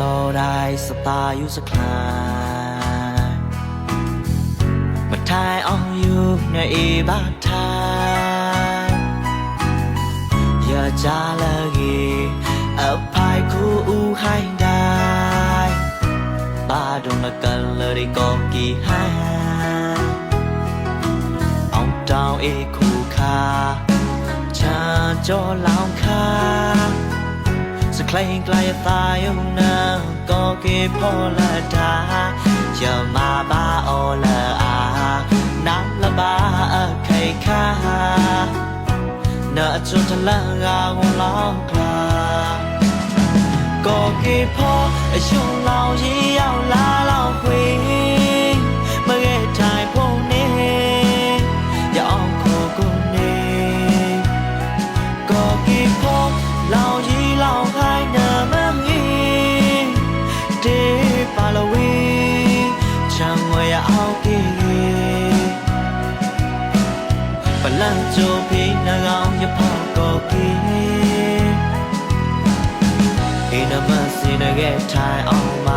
ឡូได้สตาร์อยู่สักนายบัดทายอองอยู่ในอีบาดทายอย่าจาละกีអภัยคู่อูให้ได้บาดงกันเลยก็กี่หาอองดาวเอคู่คาชาจอลาวคา စကလိုင်းကလရသာယုံနာကောကေဖောလာတာယမဘာအောလာအာနာလဘာအခိုင်ခါနာချုံတလငါဝန်လောင်းကလာကောကေဖောအရှင်လောင်ရေရောက်လာလောင်ခွေ ချိုဖိနာကောင်ရဖောက်တော့ကေအိနမစင်ငယ်ထိုင်အောင်မ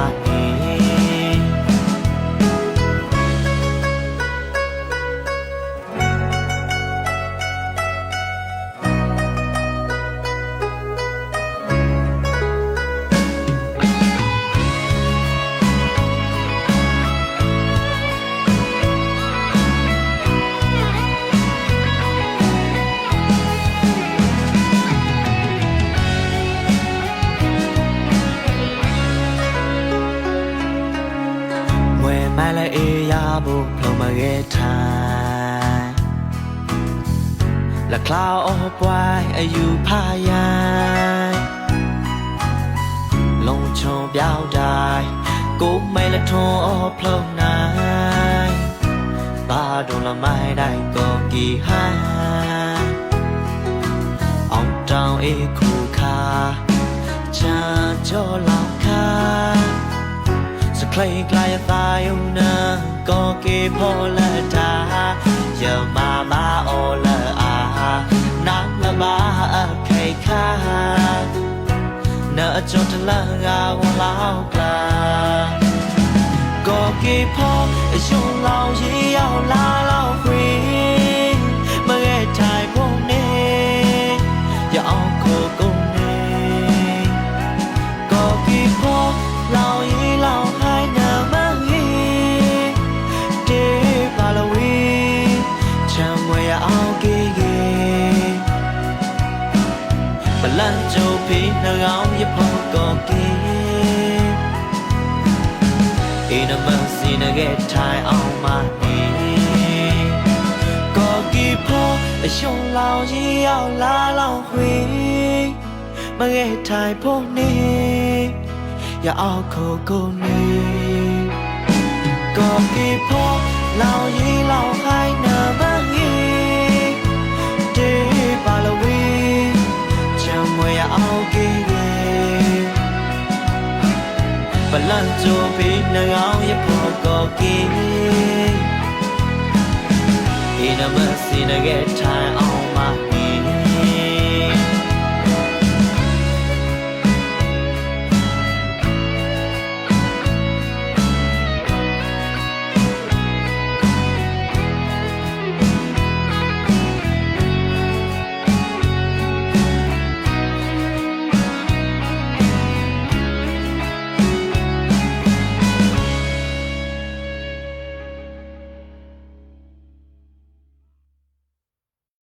မိုင်လည်းအေးရဖို့လုံမခဲ့ထိုင် La cloud of white အယူဖာယိုင်လုံချုံပြောက်တိုင်းကိုမိုင်လည်းထွန်းအောင်ဖလုံနိုင်ဘာတို့လမိုင်တိုင်းကိုကီဟိုင်အောင်တောင်အေးခုခါချာကြောလောက်ခါ สคลายกลายตายอยู่นะก็เก็บพอละดาอย่ามามาโอละอาน้ำละมาใครค่าเนอจนทะละงาวลาวกลาก็เก็บพอช่วงเรายี่ in a mess in a get tie on my knee ကော်ကီပေါ်အရှုံးလောင်ကြီးရောက်လာလောင်ခွေမခဲ့ထိုင်ဖို့နေရအောင်ခိုကိုနေကော်ကီပေါ်လောင်ကြီးလောင်ခိုင်းနာ ပလန်ချိုဖေးနှငောင်းရဖို့ကောကေဒီနမစီနကဲထိုင်အောင်